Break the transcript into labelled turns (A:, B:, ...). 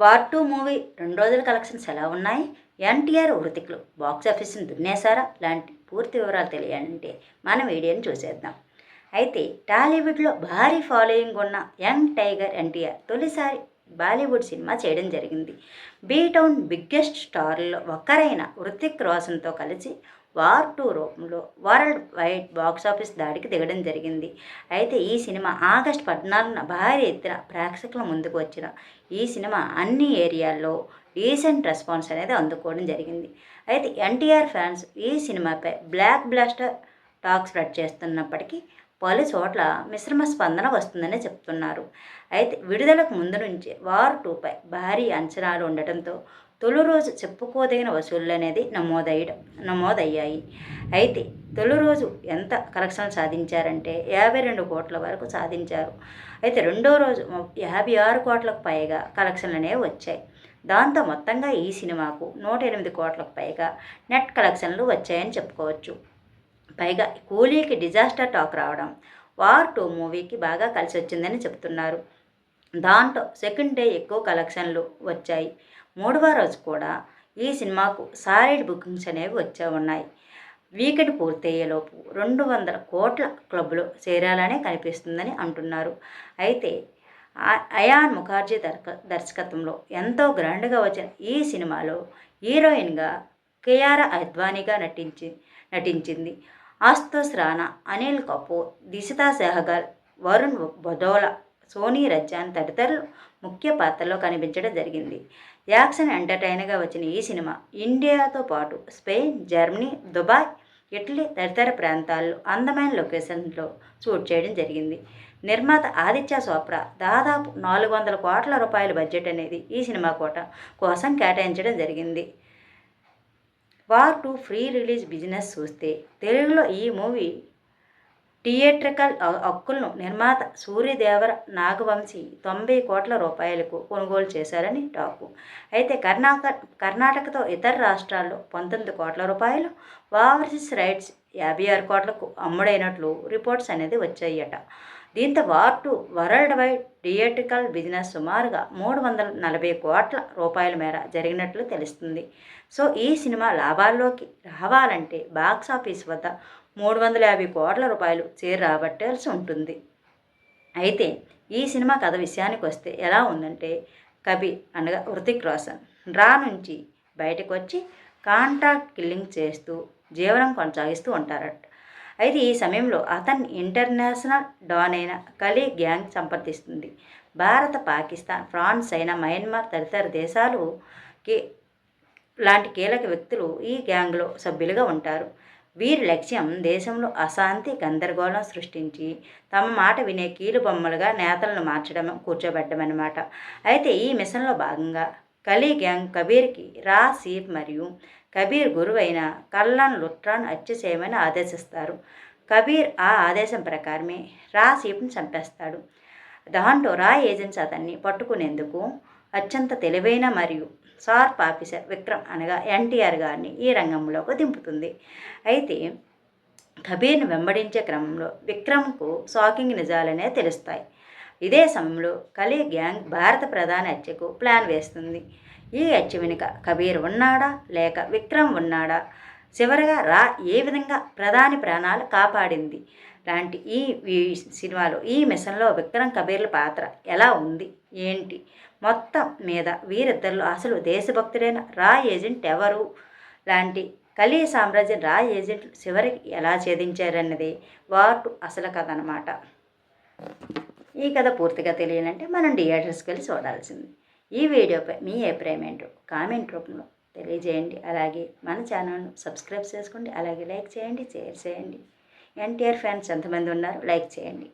A: War two movie రెండు రోజుల collections ఎలా ఉన్నాయి? ఎన్టీఆర్ వృతికులు బాక్సాఫీస్ని దున్నేశారా? లాంటి పూర్తి వివరాలు తెలియాలంటే మన వీడియోని చూసేద్దాం. అయితే టాలీవుడ్లో భారీ ఫాలోయింగ్ ఉన్న యంగ్ టైగర్ ఎన్టీఆర్ తొలిసారి బాలీవుడ్ సినిమా చేయడం జరిగింది. బీటౌన్ బిగ్గెస్ట్ స్టార్లో ఒక్కరైన హృతిక్ రోషన్తో కలిసి వార్ టూ రూపంలో వరల్డ్ వైడ్ బాక్స్ ఆఫీస్ దాడికి దిగడం జరిగింది. అయితే ఈ సినిమా ఆగస్ట్ పద్నాలుగున భారీ ఎత్తున ప్రేక్షకుల ముందుకు వచ్చిన ఈ సినిమా అన్ని ఏరియాల్లో రీసెంట్ రెస్పాన్స్ అనేది అందుకోవడం జరిగింది. అయితే ఎన్టీఆర్ ఫ్యాన్స్ ఈ సినిమాపై బ్లాక్ బ్లాస్టర్ టాక్ స్ప్రెడ్ చేస్తున్నప్పటికీ పలు చోట్ల మిశ్రమ స్పందన వస్తుందని చెప్తున్నారు. అయితే విడుదలకు ముందు నుంచే వార్ టూపై భారీ అంచనాలు ఉండటంతో తొలి రోజు చెప్పుకోదగిన వసూళ్ళు అనేది నమోదయ్యడం నమోదయ్యాయి. అయితే తొలి రోజు ఎంత కలెక్షన్లు సాధించారంటే యాభై రెండు కోట్ల వరకు సాధించారు. అయితే రెండో రోజు యాభై ఆరు కోట్లకు పైగా కలెక్షన్లు అనేవి వచ్చాయి. దాంతో మొత్తంగా ఈ సినిమాకు నూట ఎనిమిది కోట్లకు పైగా నెట్ కలెక్షన్లు వచ్చాయని చెప్పుకోవచ్చు. పైగా కూలీకి డిజాస్టర్ టాక్ రావడం వార్ టూ మూవీకి బాగా కలిసి వచ్చిందని చెప్తున్నారు. దాంట్లో సెకండ్ డే ఎక్కువ కలెక్షన్లు వచ్చాయి. మూడవ రోజు కూడా ఈ సినిమాకు సాలిడ్ బుకింగ్స్ అనేవి వచ్చే ఉన్నాయి. వీకెండ్ పూర్తయ్యేలోపు రెండు వందల కోట్ల క్లబ్లో చేరాలనే కనిపిస్తుందని అంటున్నారు. అయితే అయాన్ ముఖర్జీ దర్క దర్శకత్వంలో ఎంతో గ్రాండ్గా వచ్చిన ఈ సినిమాలో హీరోయిన్గా కేఆర్ అద్వానీగా నటించి నటించింది ఆస్తుస్ రాణా అనిల్ కపూర్ దిశితా సెహగల్ వరుణ్ బదోలా సోనీ రజ్జాన్ తదితరులు ముఖ్య పాత్రలో కనిపించడం జరిగింది. యాక్షన్ ఎంటర్టైనర్గా వచ్చిన ఈ సినిమా ఇండియాతో పాటు స్పెయిన్ జర్మనీ దుబాయ్ ఇటలీ తదితర ప్రాంతాల్లో అందమైన లొకేషన్లో షూట్ చేయడం జరిగింది. నిర్మాత ఆదిత్య చోప్రా దాదాపు నాలుగు వందల కోట్ల రూపాయల బడ్జెట్ అనేది ఈ సినిమా కోట కోసం కేటాయించడం జరిగింది. War two pre release business చూస్తే తెలుగులో ఈ మూవీ థియేట్రికల్ హక్కులను నిర్మాత సూర్యదేవర నాగవంశీ తొంభై కోట్ల రూపాయలకు కొనుగోలు చేశారని టాకు. అయితే కర్ణాటక కర్ణాటకతో ఇతర రాష్ట్రాల్లో పంతొమ్మిది కోట్ల రూపాయలు ఓవర్సీస్ రైట్స్ యాభై ఆరు కోట్లకు అమ్ముడైనట్లు రిపోర్ట్స్ అనేది వచ్చాయట. దీంతో War worldwide theatrical business సుమారుగా మూడు వందల నలభై కోట్ల రూపాయల మేర జరిగినట్లు తెలుస్తుంది. సో ఈ సినిమా లాభాల్లోకి రావాలంటే బాక్స్ ఆఫీస్ వద్ద మూడు వందల యాభై కోట్ల రూపాయలు చేరి రాబట్టాల్సి ఉంటుంది. అయితే ఈ సినిమా కథ విషయానికి వస్తే ఎలా ఉందంటే కవి అనగా హృతిక్ రోషన్ డ్రా నుంచి బయటకు వచ్చి కాంట్రాక్ట్ కిల్లింగ్ చేస్తూ జీవనం కొనసాగిస్తూ ఉంటారట. అయితే ఈ సమయంలో అతన్ని ఇంటర్నేషనల్ డాన్ అయిన కలీ గ్యాంగ్ సంప్రదిస్తుంది. భారత పాకిస్తాన్ ఫ్రాన్స్ అయినా మయన్మార్ తదితర దేశాలుకి లాంటి కీలక వ్యక్తులు ఈ గ్యాంగ్లో సభ్యులుగా ఉంటారు. వీరి లక్ష్యం దేశంలో అశాంతి గందరగోళం సృష్టించి తమ మాట వినే కీలు బొమ్మలుగా నేతలను మార్చడం కూర్చోబెట్టమన్నమాట అయితే ఈ మిషన్లో భాగంగా కలీ గ్యాంగ్ కబీర్కి రా సీఫ్ మరియు కబీర్ గురువైన కల్లాన్ లుట్రాన్ హత్య చేయమని ఆదేశిస్తారు. కబీర్ ఆ ఆదేశం ప్రకారమే రా సీప్ని చంపేస్తాడు. దాంట్లో రా ఏజెన్సీ అతన్ని పట్టుకునేందుకు అత్యంత తెలివైన మరియు షార్ప్ ఆఫీసర్ విక్రమ్ అనగా ఎన్టీఆర్ గారిని ఈ రంగంలోకి దింపుతుంది. అయితే కబీర్ను వెంబడించే క్రమంలో విక్రమ్కు షాకింగ్ నిజాలనే తెలుస్తాయి. ఇదే సమయంలో కలీ గ్యాంగ్ భారత ప్రధాన హత్యకు ప్లాన్ వేస్తుంది. ఈ హత్య వెనుక కబీర్ ఉన్నాడా? లేక విక్రమ్ ఉన్నాడా? చివరిగా రా ఏ విధంగా ప్రధాని ప్రాణాలు కాపాడింది? లాంటి ఈ సినిమాలో ఈ మిషన్లో విక్రమ్ కబీర్ల పాత్ర ఎలా ఉంది? ఏంటి? మొత్తం మీద వీరిద్దరిలో అసలు దేశభక్తుడైన రా ఏజెంట్ ఎవరు? లాంటి కలీ సామ్రాజ్యం రా ఏజెంట్లు చివరికి ఎలా ఛేదించారన్నది వాటు అసలు కథ అనమాట ఈ కథ పూర్తిగా తెలియాలంటే మనం థియేటర్స్కి వెళ్ళి చూడాల్సింది. ఈ వీడియోపై మీ అభిప్రాయం ఏంటో కామెంట్ రూపంలో తెలియజేయండి. అలాగే మన ఛానల్ను సబ్స్క్రైబ్ చేసుకోండి అలాగే లైక్ చేయండి షేర్ చేయండి. ఎన్టీఆర్ ఫ్యాన్స్ ఎంతమంది ఉన్నారు? లైక్ చేయండి.